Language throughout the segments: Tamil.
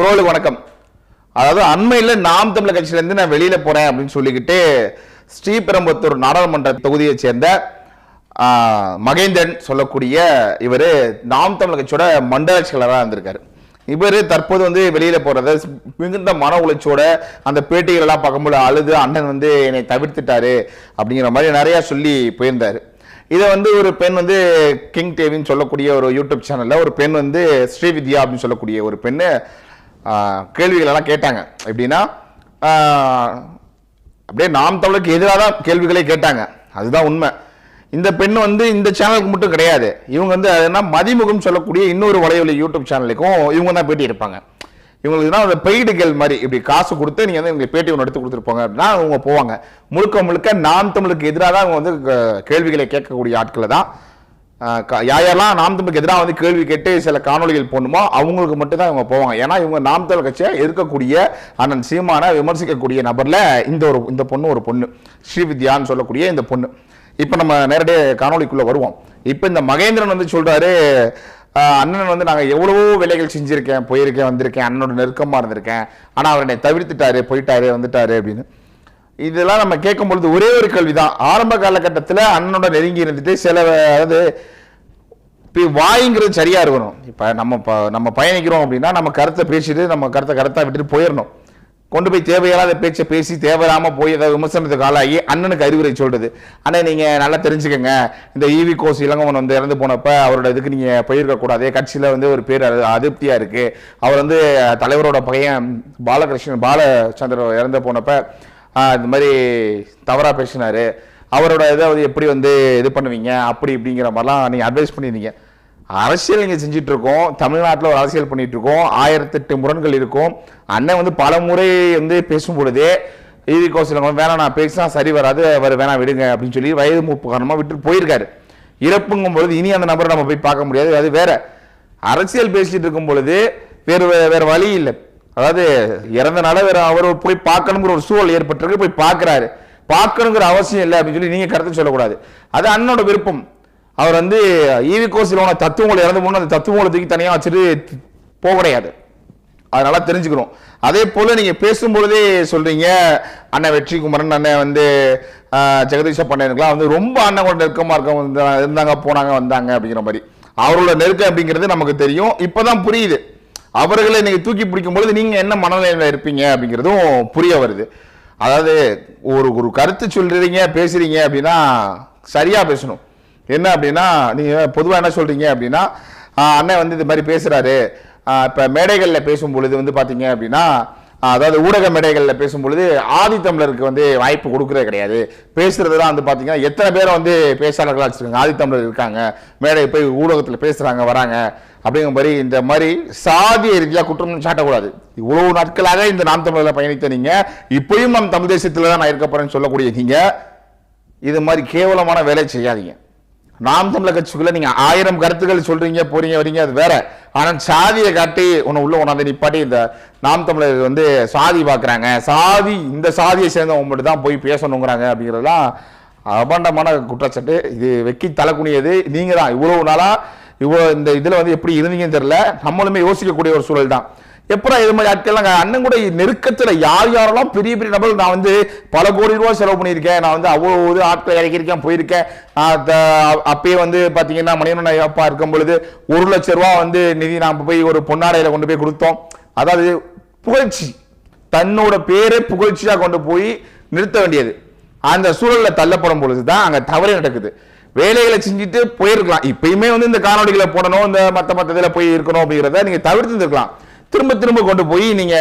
உறவுகளுக்கு வணக்கம். அதாவது அண்மையில் நாம் தமிழர் கட்சியிலேருந்து நான் வெளியில் போகிறேன் அப்படின்னு சொல்லிக்கிட்டு ஸ்ரீபெரும்புத்தூர் நாடாளுமன்ற தொகுதியைச் சேர்ந்த மகேந்திரன் சொல்லக்கூடிய இவர் நாம் தமிழர் கட்சியோட மண்டல செயலராக இருந்திருக்காரு. இவர் தற்போது வந்து வெளியில் போகிறத மிகுந்த மன உளைச்சோட அந்த பேட்டிகளெல்லாம் பார்க்கும்போது அழுது அண்ணன் வந்து என்னை தவிர்த்துட்டாரு அப்படிங்கிற மாதிரி நிறையா சொல்லி போயிருந்தார். இதை வந்து ஒரு பெண் வந்து கிங் டேவின்னு சொல்லக்கூடிய ஒரு யூடியூப் சேனலில் ஒரு பெண் வந்து ஸ்ரீவித்யா அப்படின்னு சொல்லக்கூடிய ஒரு பெண்ணு கேள்விகளெல்லாம் கேட்டாங்க. எப்படின்னா அப்படியே நாம் தமிழுக்கு எதிராக தான் கேள்விகளே கேட்டாங்க. அதுதான் உண்மை. இந்த பெண் வந்து இந்த சேனலுக்கு மட்டும் கிடையாது. இவங்க வந்து அது மதிமுகம் சொல்லக்கூடிய இன்னொரு வலையொலி யூடியூப் சேனலுக்கும் இவங்க தான் பேட்டி எடுப்பாங்க. இவங்களுக்கு தான் அந்த பெய்டு கேள் மாதிரி இப்படி காசு கொடுத்து நீங்கள் வந்து இவங்களுக்கு பேட்டி ஒன்று எடுத்து கொடுத்துருப்பாங்க அப்படின்னா அவங்க போவாங்க. முழுக்க முழுக்க நாம் தமிழுக்கு எதிராக தான் அவங்க வந்து க- கேள்விகளை கேட்கக்கூடிய ஆட்களை தான் யாரெல்லாம் நாம் தமிழுக்கு எதிராக வந்து கேள்வி கேட்டு சில காணொளிகள் போடணுமோ அவங்களுக்கு மட்டும்தான் இவங்க போவாங்க. ஏன்னா இவங்க நாம் தமிழ் கட்சியை எதிர்க்கக்கூடிய அண்ணன் சீமான விமர்சிக்கக்கூடிய நபரில் இந்த ஒரு இந்த பொண்ணு ஒரு பொண்ணு. ஸ்ரீவித்யான்னு சொல்லக்கூடிய இந்த பொண்ணு. இப்போ நம்ம நேரடியாக காணொலிக்குள்ளே வருவோம். இப்போ இந்த மகேந்திரன் வந்து சொல்கிறாரு அண்ணன் வந்து நாங்கள் எவ்வளவோ வேலைகள் செஞ்சுருக்கேன் போயிருக்கேன் வந்திருக்கேன் அண்ணனோட நெருக்கமாக இருந்திருக்கேன். ஆனால் அவர் என்னை தவிர்த்துட்டாரு போயிட்டாரு வந்துட்டாரு அப்படின்னு. இதெல்லாம் நம்ம கேட்கும் பொழுது ஒரே ஒரு கேள்வி தான் ஆரம்ப காலகட்டத்தில் அண்ணனோட நெருங்கி இருந்துட்டு சில அதாவது இப்போ வாய்ங்கிறது சரியாக இருக்கணும். இப்போ நம்ம ப- நம்ம பயணிக்கிறோம் அப்படின்னா நம்ம கருத்தை பேசிட்டு நம்ம கருத்தை கருத்தாக விட்டுட்டு போயிடணும் கொண்டு போய் தேவையில்லாத பேச்சை பேசி தேவையில்லாமல் போய் ஏதாவது விமர்சனத்துக்கு ஆளாகி அண்ணனுக்கு அறிவுரை சொல்கிறது ஆனால் நீங்கள் நல்லா தெரிஞ்சுக்கோங்க. இந்த ஈவி கோஸ் இளங்கவன் வந்து இறந்து போனப்ப அவரோட இதுக்கு நீங்கள் போயிருக்கக்கூடாது கட்சியில் வந்து ஒரு பேர் அது- இருக்குது அவர் வந்து தலைவரோட பையன் பாலகிருஷ்ணன் பாலச்சந்திர இறந்து போனப்போ இந்த மாதிரி தவறாக பேசினாரு. அவரோட இதை வந்து எப்படி வந்து இது பண்ணுவீங்க? அப்படி இப்படிங்கிற மாதிரிலாம் நீங்கள் அட்வைஸ் பண்ணியிருந்தீங்க. அரசியல் நீங்கள் செஞ்சிட்ருக்கோம். தமிழ்நாட்டில் ஒரு அரசியல் பண்ணிகிட்ருக்கோம் ஆயிரத்தெட்டு முரண்கள் இருக்கும். அண்ணன் வந்து பல முறை வந்து பேசும் பொழுதே இதுக்கோ சில வேணாம் நான் பேசினா சரி வராது. அவர் வேணாம் விடுங்க. அப்படின்னு சொல்லி வயது மூப்பு காரணமாக விட்டு போயிருக்காரு. இறப்புங்கும் பொழுது இனி அந்த நபரை நம்ம போய் பார்க்க முடியாது. அது வேற. அரசியல் பேசிகிட்டு இருக்கும் பொழுது வேறு வே- வழி இல்லை. அதாவது இறந்தனால வேற அவர் போய் பார்க்கணுங்கிற ஒரு சூழல் ஏற்பட்டிருக்கு போய் பார்க்குறாரு. பார்க்கணுங்கிற அவசியம் இல்லை அப்படின்னு சொல்லி நீங்கள் கருத்து சொல்லக்கூடாது. அது அண்ணனோட விருப்பம். அவர் வந்து ஈவி கோசில் தத்துவங்களை இறந்து போன அந்த தத்துவங்களை தூக்கி தனியாக வச்சுட்டு போக கிடையாது. அதனால தெரிஞ்சுக்கிறோம் அதே போல் நீங்கள் பேசும்பொழுதே சொல்கிறீங்க அண்ணன் வெற்றி குமரன் அண்ணன் வந்து ஜெகதீஷ பண்ணனுக்குலாம் வந்து ரொம்ப அண்ணன் கூட நெருக்கமாக இருக்க வந்தா- இருந்தாங்க போனாங்க வந்தாங்க அப்படிங்கிற மாதிரி. அவரோட நெருக்கம் அப்படிங்கிறது நமக்கு தெரியும். இப்போ தான் புரியுது. அவர்களை நீங்கள் தூக்கி பிடிக்கும் பொழுது நீங்கள் என்ன மனநிலையில் இருப்பீங்க அப்படிங்கிறதும் புரிய வருது. அதாவது ஒரு ஒரு கருத்து சொல்கிறீங்க பேசுகிறீங்க அப்படின்னா சரியாக பேசணும். என்ன அப்படின்னா நீங்கள் பொதுவாக என்ன சொல்கிறீங்க அப்படின்னா அண்ணன் வந்து இது மாதிரி பேசுகிறாரு இப்போ மேடைகளில் பேசும் பொழுது வந்து பார்த்தீங்க அப்படின்னா அதாவது ஊடக மேடைகளில் பேசும்பொழுது ஆதித்தமிழருக்கு ஆதி தமிழருக்கு வந்து வாய்ப்பு கொடுக்கறது கிடையாது. பேசுறதுலாம் வந்து பார்த்தீங்கன்னா எத்தனை பேரை வந்து பேச்சாளர்களா வச்சுருக்காங்க? ஆதி தமிழர் இருக்காங்க மேடை போய் ஊடகத்தில் பேசுகிறாங்க வராங்க அப்படிங்கிற மாதிரி இந்த மாதிரி சாதிய ரீதியாக குற்றம் சாட்டக்கூடாது. இவ்வளவு நாட்களாக இந்த நாம் தமிழர்ல பயணித்த நீங்கள் இப்பயும் நம் தமிழ் தேசத்தில் தான் நான் இருக்க போகிறேன்னு சொல்லக்கூடிய நீங்கள் இது மாதிரி கேவலமான வேலை செய்யாதீங்க. நாம் தமிழர் கட்சிக்குள்ள நீங்க ஆயிரம் கருத்துக்கள் சொல்றீங்க போறீங்க வரீங்க அது வேற. ஆனா சாதியை காட்டி உன்னை உள்ள உணர்ந்து நிப்பாட்டி இந்த நாம் தமிழர் வந்து சாதி பாக்குறாங்க. சாதி இந்த சாதியை சேர்ந்தவங்க மட்டும் தான் போய் பேசணுங்கிறாங்க அப்படிங்கிறதுலாம் அபாண்டமான குற்றச்சாட்டு. இது வெக்கி தலைக்குனியது. நீங்க தான் இவ்வளவு நாளா இவ்வளோ இந்த இதில் வந்து எப்படி இருந்தீங்கன்னு தெரியல. நம்மளுமே யோசிக்கக்கூடிய ஒரு சூழல் தான் எப்படா இது மாதிரி ஆட்கள்லாம் அண்ணன் கூட நெருக்கத்தில் யார் யாரெல்லாம் பெரிய பெரிய நபர்கள்? நான் வந்து பல கோடி ரூபாய் செலவு பண்ணியிருக்கேன். நான் வந்து அவ்வளோ இது ஆட்களை இறக்கியிருக்கேன் போயிருக்கேன். த- அப்பயே வந்து பார்த்தீங்கன்னா மணியன் ஐயப்பா இருக்கும் பொழுது ஒரு லட்ச ரூபா வந்து நிதி நாம் போய் ஒரு பொன்னாடையில் கொண்டு போய் கொடுத்தோம். அதாவது புகழ்ச்சி. தன்னோட பேரை புகழ்ச்சியாக கொண்டு போய் நிறுத்த வேண்டியது. அந்த சூழலில் தள்ளப்படும் பொழுது தான் அங்கே தவறே நடக்குது. வேலைகளை செஞ்சுட்டு போயிருக்கலாம். இப்பயுமே வந்து இந்த காணொலிகளை போடணும் இந்த மற்ற மற்ற இதில் போய் இருக்கணும் அப்படிங்கிறத நீங்கள் தவிர்த்து இருக்கலாம் திரும்ப திரும்ப கொண்டு போய் நீங்க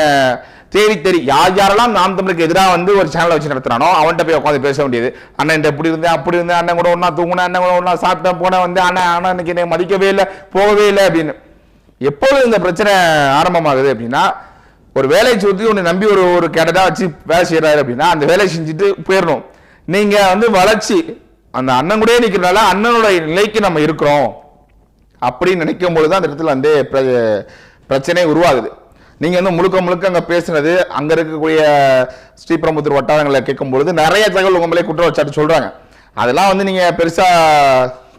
தேடி தேடி யார் யாரெல்லாம் நாம் தமிழுக்கு எதிராக வந்து ஒரு சேனலை வச்சு நடத்துறானோ அவன்கிட்ட போய் உட்காந்து பேச வேண்டியது. அண்ணன் இந்த இப்படி இருந்தேன் அப்படி இருந்தேன் அண்ணன் கூட ஒன்றா தூங்கினேன் அண்ணன் கூட ஒன்றா சாப்பிட்டேன் போனேன் வந்து அண்ணன் அண்ணன் இன்னைக்கு என்னை மதிக்கவே இல்லை போகவே இல்லை அப்படின்னு. எப்போது இந்த பிரச்சனை ஆரம்பமாகுது அப்படின்னா ஒரு வேலையை சுற்றி ஒன்று நம்பி ஒரு ஒரு கேட்டதாக வச்சு வேலை செய்கிறாரு அப்படின்னா அந்த வேலையை செஞ்சுட்டு போயிடணும். நீங்கள் வந்து வளர்ச்சி அந்த அண்ணன் கூட நிற்கிறனால அண்ணனோட நிலைக்கு நம்ம இருக்கிறோம். அப்படின்னு நினைக்கும் பொழுது அந்த இடத்துல வந்து பிரச்சனை உருவாகுது. நீங்க வந்து முழுக்க முழுக்க அங்க பேசுனது அங்க இருக்கக்கூடிய ஸ்ரீபெரும்புத்தூர் வட்டாரங்களை கேட்கும் பொழுது நிறைய தகவல் உங்களே மேலே குற்றம் வச்சாட்டு சொல்றாங்க. அதெல்லாம் வந்து நீங்க பெருசா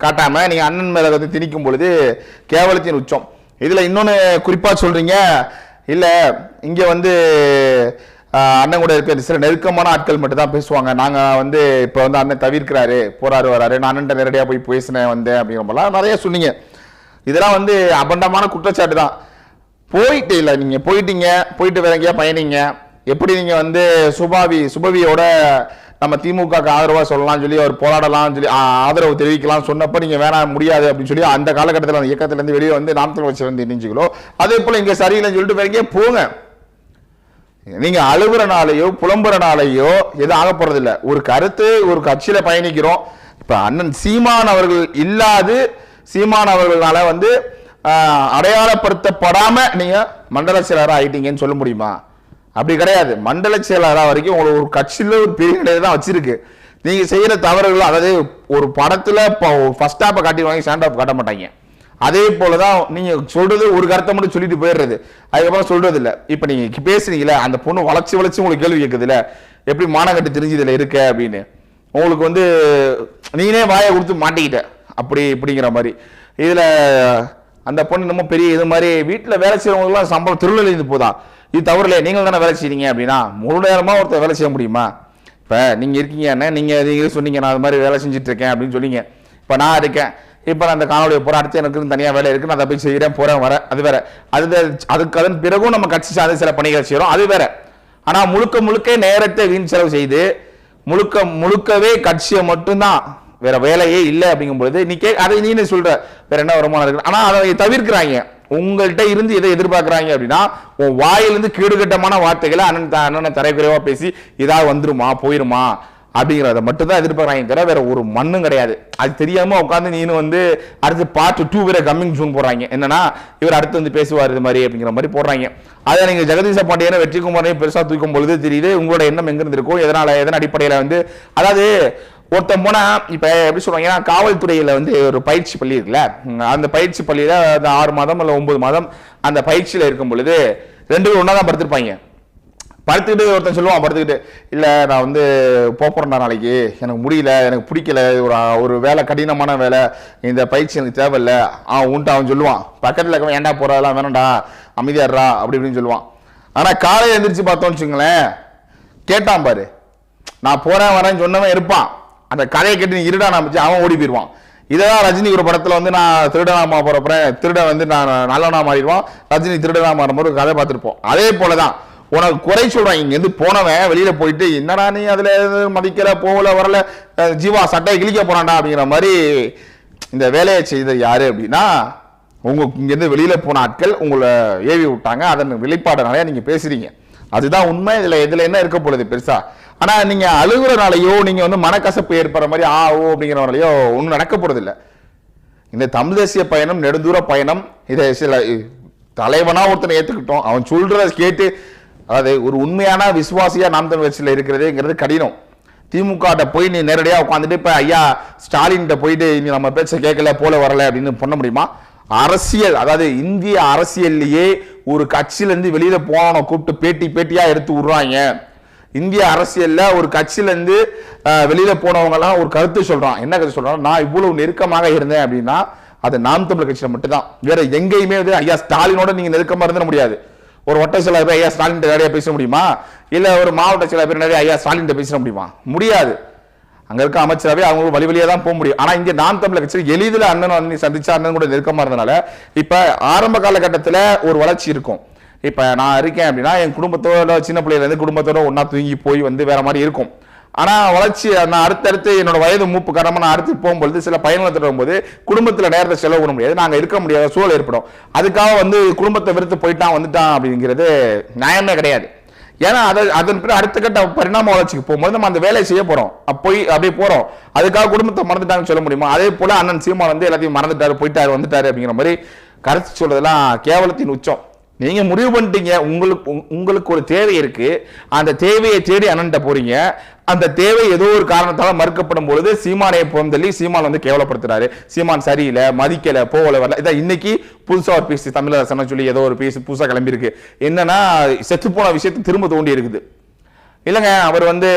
காட்டாம நீங்க அண்ணன் மேல வந்து திணிக்கும் பொழுது கேவலத்தின் உச்சம். இதுல இன்னொன்னு குறிப்பா சொல்றீங்க. இல்ல இங்க வந்து அண்ணன் கூட இருக்க சில நெருக்கமான ஆட்கள் மட்டும் தான் பேசுவாங்க. நாங்க வந்து இப்ப வந்து அண்ணன் தவிர்க்கிறாரு போறாரு வராரு. நான் அண்ணன் நேரடியா போய் பேசினேன் வந்தேன் அப்படிங்கிற மாதிரிலாம் நிறைய சொன்னீங்க. இதெல்லாம் வந்து அபண்டமான குற்றச்சாட்டு தான். போயிட்டு இல்லை நீங்கள் போயிட்டீங்க போயிட்டு வேற எங்கேயா பயணிங்க. எப்படி நீங்கள் வந்து சுபாவி சுபவியோட நம்ம திமுகக்கு ஆதரவாக சொல்லலாம் சொல்லலாம்னு சொல்லி அவர் போராடலாம்னு சொல்லி ஆதரவு தெரிவிக்கலாம் சொன்னப்போ நீங்கள் வேணாம் முடியாது அப்படின்னு சொல்லி அந்த காலகட்டத்தில் அந்த இயக்கத்துலேருந்து வெளியே வந்து நாம் தமிழ் வந்து இணைஞ்சுங்களோ அதே போல் இங்கே சரியில்லைன்னு சொல்லிட்டு வேற போங்க. நீங்கள் அழுகுறனாலையோ புலம்புறனாலையோ எதுவும் ஆக போகிறதில்ல ஒரு கருத்து ஒரு கட்சியில் பயணிக்கிறோம். இப்போ அண்ணன் சீமான் அவர்கள் இல்லாது சீமான் அவர்களால் வந்து அடையாளப்படுத்தப்படாம நீங்க மண்டல செயலராக ஆயிட்டீங்கன்னு சொல்ல முடியுமா? அப்படி கிடையாது. மண்டல செயலராக வரைக்கும் உங்களுக்கு ஒரு கட்சியில் ஒரு பெரிய நிலையை தான் வச்சிருக்கு. நீங்க செய்யற தவறுகள் அதாவது ஒரு படத்துல ஃபர்ஸ்ட் ஹாப்பை காட்டிடுவாங்க செகண்ட் ஹாப் காட்ட மாட்டாங்க. அதே போலதான் நீங்க சொல்றது ஒரு கருத்தை மட்டும் சொல்லிட்டு போயிடுறது. அதுக்கப்புறம் சொல்றது இல்லை இப்போ நீங்க பேசுறீங்களே அந்த பொண்ணு வளர்ச்சி வளர்ச்சி உங்களுக்கு கேள்வி கேட்குதுல எப்படி மானக்கட்டு தெரிஞ்சதுல இருக்க அப்படின்னு. உங்களுக்கு வந்து நீனே வாயை கொடுத்து மாட்டிக்கிட்ட. அப்படி இப்படிங்கிற மாதிரி. இதில் அந்த பொண்ணு நம்ம பெரிய இது மாதிரி வீட்டில் வேலை செய்யறவங்களுக்குலாம் சம்பளம் திருநெல்வேலி போதா. இது தவறு இல்லையா நீங்கள் தானே வேலை செய்கிறீங்க அப்படின்னா முழு நேரமாக ஒருத்தர் வேலை செய்ய முடியுமா? இப்போ நீங்கள் இருக்கீங்க என்ன? நீங்கள் நீங்கள் சொன்னீங்க நான் அது மாதிரி வேலை செஞ்சுட்டு இருக்கேன் அப்படின்னு சொன்னீங்க. இப்போ நான் இருக்கேன். இப்போ நான் அந்த காணொலியை போற அடுத்து எனக்கு தனியாக வேலை இருக்கு நான் அதை போய் செய்கிறேன் போகிறேன் வரேன் அது வேற. அது அதுக்கு அதன் பிறகும் நம்ம கட்சி சார்ந்த சில பணிகள் செய்கிறோம் அது வேற. ஆனால் முழுக்க முழுக்க நேரத்தை வீண் செலவு செய்து முழுக்க முழுக்கவே கட்சியை மட்டும்தான் வேற வேலையே இல்லை அப்படிங்கும் பொழுது நீ கே அதை நீனே சொல்ற. வேற என்ன வருமானம் இருக்கு? ஆனால் அதை தவிர்க்கிறாங்க. உங்கள்கிட்ட இருந்து எதை எதிர்பார்க்குறாங்க அப்படின்னா உன் வாயிலிருந்து கீடுகட்டமான வார்த்தைகளை அண்ணன் த- அண்ணனை தரைக்குறைவாக பேசி இதாக வந்துருமா போயிருமா அப்படிங்கிறத மட்டும் தான் எதிர்பார்க்கறாங்க தவிர வேற ஒரு மண்ணும் கிடையாது. அது தெரியாமல் உட்காந்து நீனு வந்து அடுத்து பார்ட் டூ வேற கம்மிங் ஜூன் போடுறாங்க. என்னன்னா இவர் அடுத்து வந்து பேசுவார் இது மாதிரி அப்படிங்கிற மாதிரி போடுறாங்க. அதை நீங்கள் ஜெகதீச பாண்டியனை வெற்றிக்குமாரையும் பெருசாக தூக்கும் பொழுது தெரியுது உங்களோட எண்ணம் எங்கிருந்து இருக்கும் எதனால் எதன் அடிப்படையில வந்து அதாவது ஒருத்தன் போனால் இப்போ எப்படி சொல்வாங்க ஏன்னா காவல்துறையில் வந்து ஒரு பயிற்சி பள்ளி இருக்குல்ல? அந்த பயிற்சி பள்ளியில் அந்த ஆறு மாதம் இல்லை ஒம்பது மாதம் அந்த பயிற்சியில் இருக்கும் பொழுது ரெண்டு பேரும் ஒன்றா தான் படுத்திருப்பாங்க. படுத்துக்கிட்டு ஒருத்தன் சொல்லுவான் படுத்துக்கிட்டு இல்லை நான் வந்து போகிறேன்டா நாளைக்கு. எனக்கு முடியல எனக்கு பிடிக்கல. ஒரு ஒரு வேலை கடினமான வேலை. இந்த பயிற்சி எனக்கு தேவையில்ல. அவன் உன்ட்டு அவன் சொல்லுவான் பக்கத்தில் இருக்கவன் ஏன்டா போகிறதெல்லாம் வேணாம்டா. அமைதியாடுறா அப்படி இப்படின்னு சொல்லுவான். ஆனால் காலையில் எழுந்திரிச்சு பார்த்தோம்னு வச்சுங்களேன் கேட்டான் பாரு. நான் போகிறேன் வரேன்னு சொன்னவன் இருப்பான். அந்த கதையை கேட்டு நீ இருடா நான் அவன் ஓடி போயிடுவான். இதான் ரஜினி ஒரு படத்தில் வந்து நான் திருடனாமா போகிறப்ப திருடன் வந்து நான் நல்லவனா மாறிடுவான். ரஜினி திருடனா மாறும் ஒரு கதை பார்த்துருப்போம். அதே போலதான் உனக்கு குறை சொல்றான். இங்க இருந்து போனவன் வெளியில போயிட்டு என்னடா நீ அதுல எதுவும் மதிக்கல போகல வரல ஜீவா சட்டையை கிழிக்க போறான்டா அப்படிங்கிற மாதிரி இந்த வேலையை செய்தது யாரு அப்படின்னா உங்க இங்க இருந்து வெளியில போன ஆட்கள் உங்களை ஏவி விட்டாங்க. அதன் வெளிப்பாடுனாலே நீங்க பேசுறீங்க. அதுதான் உண்மை. இதுல இதுல என்ன இருக்க போகுது பெருசா? ஆனா நீங்க அழுகுறனாலையோ நீங்க வந்து மனக்கசப்பு ஏற்படுற மாதிரி ஆ ஓ அப்படிங்கிறனாலயோ ஒன்றும் நடக்க போகிறதில்ல இந்த தமிழ் தேசிய பயணம் நெடுந்தூர பயணம் இதை சில தலைவனா ஒருத்தனை ஏத்துக்கிட்டோம். அவன் சொல்றத கேட்டு அதாவது ஒரு உண்மையான விசுவாசியா நாம் தமிழ் கட்சியில இருக்கிறதுங்கிறது கடினம். திமுக போய் நீ நேரடியாக உட்காந்துட்டு இப்போ ஐயா ஸ்டாலின்கிட்ட போயிட்டு நீ நம்ம பேச்ச கேட்கல போல வரல அப்படின்னு பண்ண முடியுமா? அரசியல் அதாவது இந்திய அரசியல்லையே ஒரு கட்சியிலேருந்து வெளியில் போனவனை கூப்பிட்டு பேட்டி பேட்டியாக எடுத்து விடுறாங்க. இந்திய அரசியல்ல ஒரு கட்சியிலேருந்து வெளியில் அஹ், வெளியில ஒரு கருத்து சொல்றான். என்ன கருத்து சொல்றான் நான் இவ்வளவு நெருக்கமாக இருந்தேன் அப்படின்னா அது நாம் தமிழர் கட்சியில மட்டும்தான். வேற எங்கேயுமே வந்து ஐயா ஸ்டாலினோட நீங்க நெருக்கமா இருந்த முடியாது. ஒரு ஒட்ட சில பேர் ஐயா ஸ்டாலின் நிறைய பேச முடியுமா? இல்ல ஒரு மாவட்ட சில பேர் நிறைய ஐயா ஸ்டாலின் பேச முடியுமா? முடியாது. அங்க இருக்க அமைச்சரவை அவங்க வழி வழியா தான் போக முடியும். ஆனா இங்க நாம் தமிழர் கட்சி எளிதில் அண்ணன் அண்ணன் சந்திச்சா அண்ணன் கூட நெருக்கமா இருந்தனால இப்ப ஆரம்ப காலகட்டத்தில் ஒரு வளர்ச்சி இருக்கும். இப்போ நான் இருக்கேன் அப்படின்னா என் குடும்பத்தோட சின்ன பிள்ளையிலேருந்து குடும்பத்தோட ஒன்றா தூங்கி போய் வந்து வேற மாதிரி இருக்கும். ஆனால் வளர்ச்சி நான் அடுத்தடுத்து என்னோட வயது மூப்பு காரணமாக நான் அடுத்து போகும்பொழுது சில பயணங்களை தொடரும்போது குடும்பத்தில் நேரத்தை செலவு பண்ண முடியாது. நாங்கள் இருக்க முடியாத சூழல் ஏற்படும். அதுக்காக வந்து குடும்பத்தை வெறுத்து போயிட்டான் வந்துட்டான் அப்படிங்கிறது நியாயமே கிடையாது. ஏன்னா அதை அதன் பிறகு அடுத்த கட்ட பரிணாம வளர்ச்சிக்கு போகும்போது நம்ம அந்த வேலையை செய்ய போகிறோம் போய் அப்படியே போகிறோம் அதுக்காக குடும்பத்தை மறந்துட்டாங்கன்னு சொல்ல முடியுமா? அதே போல் அண்ணன் சீமான் வந்து எல்லாத்தையும் மறந்துட்டாரு போயிட்டாரு வந்துட்டாரு அப்படிங்கிற மாதிரி கருத்து சொல்றதெல்லாம் கேவலத்தின் உச்சம். நீங்கள் முடிவு பண்ணிட்டீங்க உங்களுக்கு உங்களுக்கு ஒரு தேவை இருக்குது அந்த தேவையை தேடி அண்ணன்ட்ட போகிறீங்க அந்த தேவை ஏதோ ஒரு காரணத்தால் மறுக்கப்படும் பொழுது சீமானை புறந்தள்ளி சீமான் வந்து கேவலப்படுத்துறாரு. சீமான் சரியில்லை மதிக்கலை போகல வரல. இதான் இன்னைக்கு புதுசாக ஒரு பீஸ் தமிழரசன சொல்லி ஏதோ ஒரு பீஸ் புதுசாக கிளம்பியிருக்கு. என்னன்னா செத்து போன விஷயத்தை திரும்ப தோண்டி இருக்குது இல்லைங்க அவர் வந்து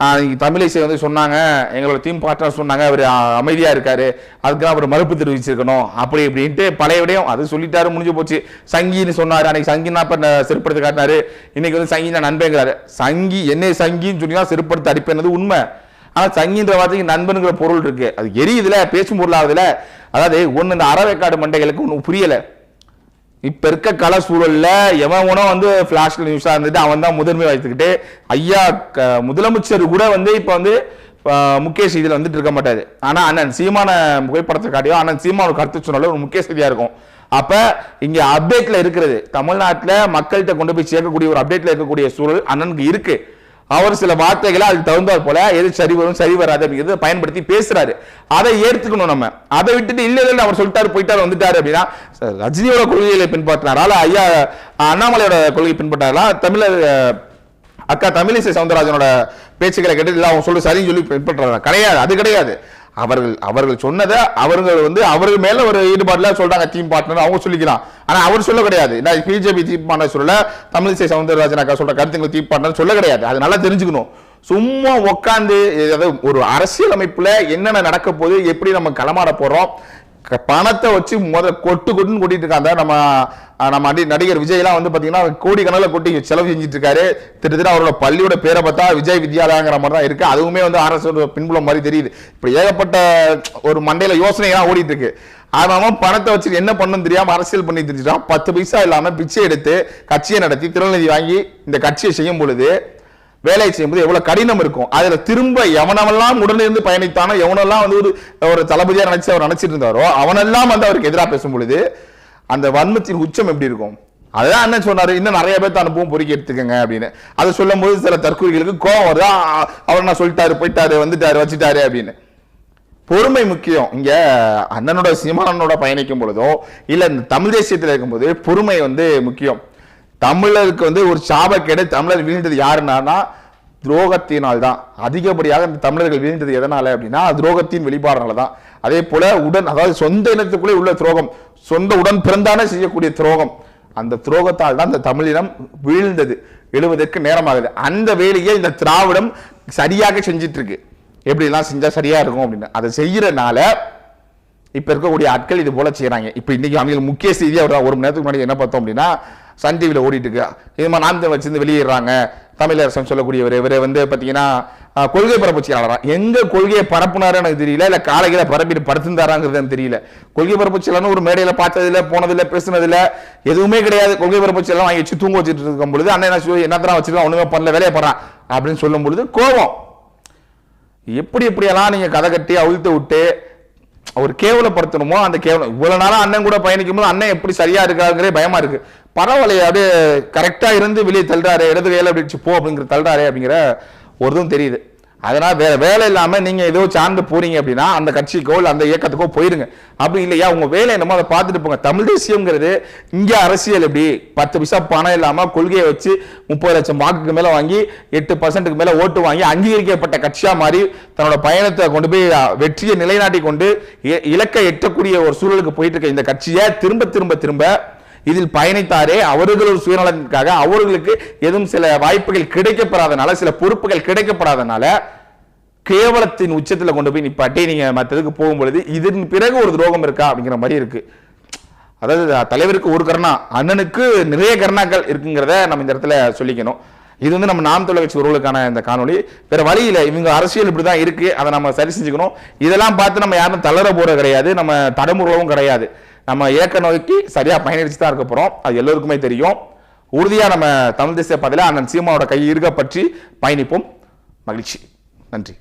ஆஹ், தமிழிசை வந்து சொன்னாங்க எங்களோட டீம் பார்ட்னர் சொன்னாங்க அவர் அமைதியாக இருக்காரு அதுக்காக அவர் மறுப்பு தெரிவிச்சிருக்கணும் அப்படி இப்படின்ட்டு பழைய விடயம் அது சொல்லிட்டாரு முடிஞ்சு போச்சு. சங்கின்னு சொன்னார் அன்னைக்கு சங்கினா இப்போ ந- செருப்படுத்து காட்டினாரு. இன்னைக்கு வந்து சங்கி நான் சங்கி என்ன சங்கின்னு சொன்னா செருப்படுத்து அடிப்பேனது உண்மை. ஆனால் சங்கின்ற வார்த்தைக்கு நண்பனுங்கிற பொருள் இருக்கு. அது எரியுதுல பேசும் பொருளாகுதுல. அதாவது ஒன்று இந்த அறவைக்காடு மண்டைகளுக்கு ஒன்று புரியலை. இப்ப இருக்க கல சூழல்ல எவன் வந்து பிளாஷ்ல நியூஸா இருந்துட்டு அவன் தான் முதன்மை வைத்துக்கிட்டு ஐயா க- முதலமைச்சர் கூட வந்து இப்ப வந்து முக்கிய செய்தியில் வந்துட்டு இருக்க மாட்டாரு. ஆனா அண்ணன் சீமான புகைப்படத்தை காட்டியோ அண்ணன் சீமான கருத்து சொன்னாலும் ஒரு முக்கிய செய்தியா இருக்கும். அப்ப இங்க அப்டேட்ல இருக்கிறது தமிழ்நாட்டில் மக்கள்கிட்ட கொண்டு போய் சேர்க்கக்கூடிய ஒரு அப்டேட்ல இருக்கக்கூடிய சூழல் அண்ணனுக்கு இருக்கு. அவர் சில வார்த்தைகளை அதுக்கு தகுந்தாற் போல எது சரி வரும் சரி வராது அப்படிங்கிறத பயன்படுத்தி பேசுறாரு. அதை ஏற்றுக்கணும் நம்ம. அதை விட்டுட்டு இல்லை இல்லை அவர் சொல்லிட்டாரு போயிட்டாரு வந்துட்டாரு அப்படின்னா ரஜினியோட கொள்கைகளை பின்பற்றினாரா இல்ல ஐயா அண்ணாமலையோட கொள்கை பின்பற்றாரா தமிழர் அக்கா தமிழிசை சவுந்தரராஜனோட பேச்சுக்களை கேட்டு இல்லை அவங்க சொல்லு சரின்னு சொல்லி பின்பற்றாரா? கிடையாது அது கிடையாது. அவர்கள் அவர்கள் சொன்னதை அவர்கள் வந்து அவர்கள் மேல ஒரு ஈடுபாடுல சொல்றாங்க டீம் பார்ட்னர் அவங்க சொல்லிக்கிறான். ஆனா அவர் சொல்ல கிடையாது. நான் பிஜேபி டீம் பார்ட்னர் சொல்ல தமிழிசை சவுந்தரராஜன் அக்கா சொல்ற கருத்துங்களை டீம் பார்ட்னர் சொல்ல கிடையாது. அது நல்லா தெரிஞ்சுக்கணும். சும்மா உட்காந்து ஏதாவது ஒரு அரசியல் அமைப்புல என்னென்ன நடக்க போகுது எப்படி நம்ம களமாட போறோம் பணத்தை வச்சு முத கொட்டு கொட்டுன்னு கொட்டிட்டு இருக்காங்க நம்ம நம்ம அடி நடிகர் விஜய்லாம் வந்து பார்த்தீங்கன்னா கோடி கணக்கில் கொட்டி செலவு செஞ்சுட்டு இருக்காரு திட்டத்தட்ட அவரோட பள்ளியோட பேரை பார்த்தா விஜய் வித்யாலயாங்கிற மாதிரி தான் இருக்கு. அதுவுமே வந்து அரசு பின்புலம் மாதிரி தெரியுது. இப்போ ஏகப்பட்ட ஒரு மண்டையில யோசனைலாம் ஓடிட்டு இருக்கு அவன் பணத்தை வச்சு என்ன பண்ணணும் தெரியாம அரசியல் பண்ணி தெரிஞ்சுட்டான் பத்து பைசா இல்லாம பிச்சை எடுத்து கட்சியை நடத்தி திருநெல்வேலி வாங்கி இந்த கட்சியை செய்யும் பொழுது வேலை செய்யும்போது எவ்வளவு கடினம் இருக்கும். அதுல திரும்ப எவனவெல்லாம் உடனே இருந்து பயணித்தானோ எவனெல்லாம் வந்து ஒரு ஒரு தளபதியா நினைச்சு அவர் நினைச்சிட்டு இருந்தாரோ அவனெல்லாம் வந்து அவருக்கு எதிராக பேசும் பொழுது அந்த வன்மத்தின் உச்சம் எப்படி இருக்கும்? அதுதான் அண்ணன் சொன்னாரு இன்னும் நிறைய பேர்த்த அனுப்புவோம் பொறுக்கி எடுத்துக்கங்க அப்படின்னு. அதை சொல்லும் போது சில தற்கொலைகளுக்கு கோவம் வருது. அவர் நான் சொல்லிட்டாரு போயிட்டாரு வந்துட்டாரு வச்சுட்டாரு அப்படின்னு. பொறுமை முக்கியம். இங்க அண்ணனோட சீமானனோட பயணிக்கும் பொழுதோ இல்ல இந்த தமிழ் தேசியத்தில் இருக்கும்போது பொறுமை வந்து முக்கியம். தமிழருக்கு வந்து ஒரு சாபக்கேடை தமிழர் வீழ்ந்தது யாருன்னா துரோகத்தினால் தான் அதிகப்படியாக இந்த தமிழர்கள் வீழ்ந்தது எதனால அப்படின்னா துரோகத்தின் வெளிப்பாடுனால தான் அதே போல உடன் அதாவது சொந்த இனத்துக்குள்ளே உள்ள துரோகம் சொந்த உடன் பிறந்தானே செய்யக்கூடிய துரோகம் அந்த துரோகத்தால் தான் இந்த தமிழினம் வீழ்ந்தது. எழுவதற்கு நேரமாகுது அந்த வேலையை இந்த திராவிடம் சரியாக செஞ்சிட்டு இருக்கு எப்படிலாம் செஞ்சால் சரியா இருக்கும் அப்படின்னு. அதை செய்யறனால இப்போ இருக்கக்கூடிய ஆட்கள் இது போல செய்கிறாங்க இப்போ இன்னைக்கு அவங்களுக்கு முக்கிய செய்தி அவர் ஒரு மணி நேரத்துக்கு முன்னாடி என்ன பார்த்தோம் அப்படின்னா சன் டிவியில் ஓடிட்டுருக்கு. இது மாதிரி நாம் வச்சுருந்து வெளியிடுறாங்க தமிழரசன் சொல்லக்கூடியவர் இவர் வந்து பார்த்தீங்கன்னா கொள்கை பரப்பு செயலாளரா எங்கே கொள்கையை பரப்புனாரு எனக்கு தெரியல இல்லை காலைகளை பரப்பிட்டு படுத்திருந்தாராங்கிறது எனக்கு தெரியல. கொள்கை பரப்பு செயலாளர்னு ஒரு மேடையில் பார்த்ததில்ல போனதில்லை பேசுனதில்ல எதுவுமே கிடையாது. கொள்கை பரப்பு செயலாளர் வாங்கி வச்சு தூங்க வச்சுட்டு இருக்கும் பொழுது அண்ணன் என்ன சொல்லி என்னத்தான் வச்சிருக்கான் ஒன்றுமே பண்ணல வேலையை போகிறான் அப்படின்னு சொல்லும் பொழுது கோபம். எப்படி எப்படியெல்லாம் நீங்கள் கதை கட்டி அவிழ்த்து விட்டு அவர் கேவலப்படுத்தணுமோ அந்த கேவலம் இவ்வளவு நாளா அண்ணன் கூட பயணிக்கும் போது அண்ணன் எப்படி சரியா இருக்காங்கிறே பயமா இருக்கு. பரவாயில்லையே அப்படியே கரெக்டா இருந்து வெளியே தள்ளுறாரு இடது கையில அப்படி போ அப்படிங்கிற தள்ளுறாரு அப்படிங்கிற ஒரு இதுவும் தெரியுது. அதனால் வேற வேலை இல்லாமல் நீங்கள் ஏதோ சார்ந்து போகிறீங்க அப்படின்னா அந்த கட்சிக்கோ இல்லை அந்த இயக்கத்துக்கோ போயிருங்க. அப்படி இல்லையா? உங்கள் வேலை என்னமோ அதை பார்த்துட்டு போங்க. தமிழ் தேசியங்கிறது இங்கே அரசியல் எப்படி? பத்து பைசா பணம் இல்லாமல் கொள்கையை வச்சு முப்பது லட்சம் வாக்குக்கு மேலே வாங்கி எட்டு பர்சன்ட்டுக்கு மேலே ஓட்டு வாங்கி அங்கீகரிக்கப்பட்ட கட்சியாக மாறி தன்னோட பயணத்தை கொண்டு போய் வெற்றியை நிலைநாட்டி கொண்டு இ- இலக்கை எட்டக்கூடிய ஒரு சூழலுக்கு போயிட்டு இருக்க இந்த கட்சியை திரும்ப திரும்ப திரும்ப இதில் பயணித்தாரே அவர்கள் ஒரு சுயநலனுக்காக அவர்களுக்கு எதுவும் சில வாய்ப்புகள் கிடைக்கப்படாதனால சில பொறுப்புகள் கிடைக்கப்படாதனால கேவலத்தின் உச்சத்தில் கொண்டு போய் நிப்பாட்டி நீங்க மற்றதுக்கு போகும்பொழுது இதன் பிறகு ஒரு துரோகம் இருக்கா அப்படிங்கிற மாதிரி இருக்கு. அதாவது தலைவருக்கு ஒரு கருணா அண்ணனுக்கு நிறைய கருணாக்கள் இருக்குங்கிறத நம்ம இந்த இடத்துல சொல்லிக்கணும். இது வந்து நம்ம நாம் தொலைக்காட்சி உறவுகளுக்கான இந்த காணொளி. வேற வழியில் இவங்க அரசியல் இப்படி தான் இருக்கு அதை நம்ம சரி செஞ்சுக்கணும். இதெல்லாம் பார்த்து நம்ம யாரும் தளர போற கிடையாது நம்ம தடமுறவும் கிடையாது. நம்ம இயக்க நோக்கி சரியாக பயணிச்சு தான் இருக்க போகிறோம் அது எல்லோருக்குமே தெரியும். உறுதியாக நம்ம தமிழ் தேசிய பாதையில் அண்ணன் சீமாவோட கை இருக்க பற்றி பயணிப்போம். மகிழ்ச்சி. நன்றி.